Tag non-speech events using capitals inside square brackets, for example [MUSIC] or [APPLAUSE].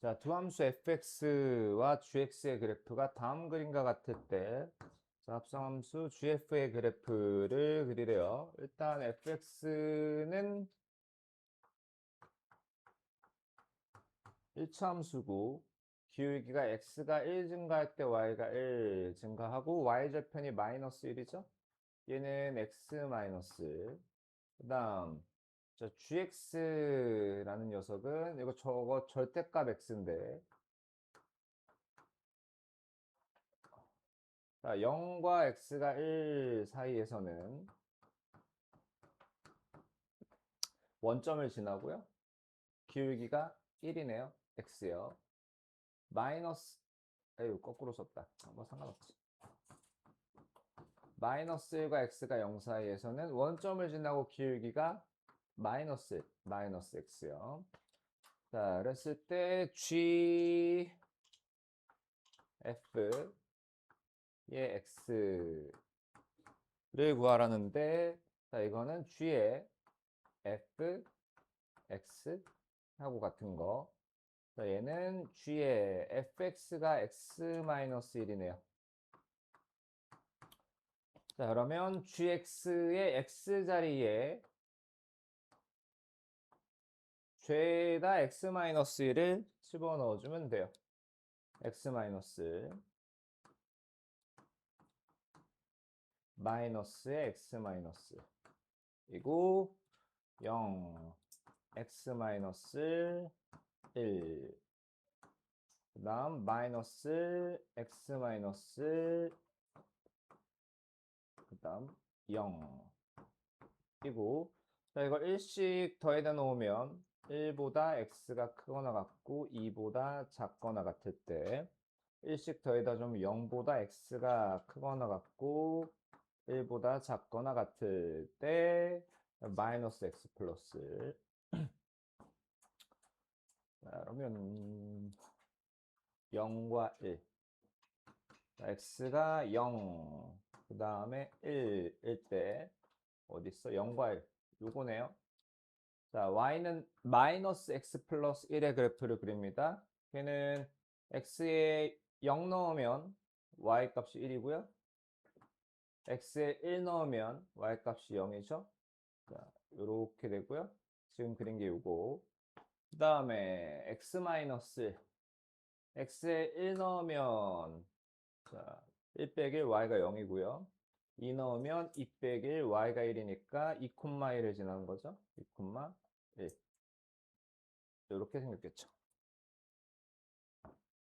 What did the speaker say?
자, 두 함수 fx와 gx의 그래프가 다음 그림과 같을 때 자, 합성함수 gf의 그래프를 그리래요. 일단 fx는 1차 함수고 기울기가 x가 1 증가할 때 y가 1 증가하고 y절편이 마이너스 1이죠. 얘는 x 마이너스 그 다음 자, gx라는 녀석은 이거 저거 절대값 x인데 자, 0과 x가 1 사이에서는 원점을 지나고요. 기울기가 1이네요. x요. 마이너스 에휴 거꾸로 썼다. 뭐 상관없지. 마이너스 1과 x가 0 사이에서는 원점을 지나고 기울기가 마이너스 마이너스 x요. 자, 그랬을 때 g f 의 x를 구하라는데 자, 이거는 g의 f x 하고 같은 거. 자, 얘는 g의 fx가 x-1이네요. 자, 그러면 gx의 x 자리에 죄다 x-1을 집어 넣어주면 돼요. x 마이너스 마이너스의 x 마이너스 이고 0 x 마이너스 1 그다음 마이너스 x 마이너스 그다음 0 이고 자 이걸 1씩 더해다 놓으면 1보다 x가 크거나 같고 2보다 작거나 같을 때 1씩 더해다 주면 0보다 x가 크거나 같고 1보다 작거나 같을 때 마이너스 x 플러스. [CLEARS THROAT] 자, 그러면 0과 1 자, x가 0 그 다음에 1일 때 어딨어? 0과 1 요거네요 자 y는 마이너스 x 플러스 1의 그래프를 그립니다 걔는 x에 0 넣으면 y 값이 1이고요 x에 1 넣으면 y 값이 0이죠. 자, 요렇게 되고요. 지금 그린 게 요거. 그 다음에 x 마이너스 x에 1 넣으면 자, 1 빼기 y가 0이고요. 2 넣으면 2 빼기 y가 1이니까 2, 1을 지나는 거죠. 2, 1. 이렇게 생겼겠죠.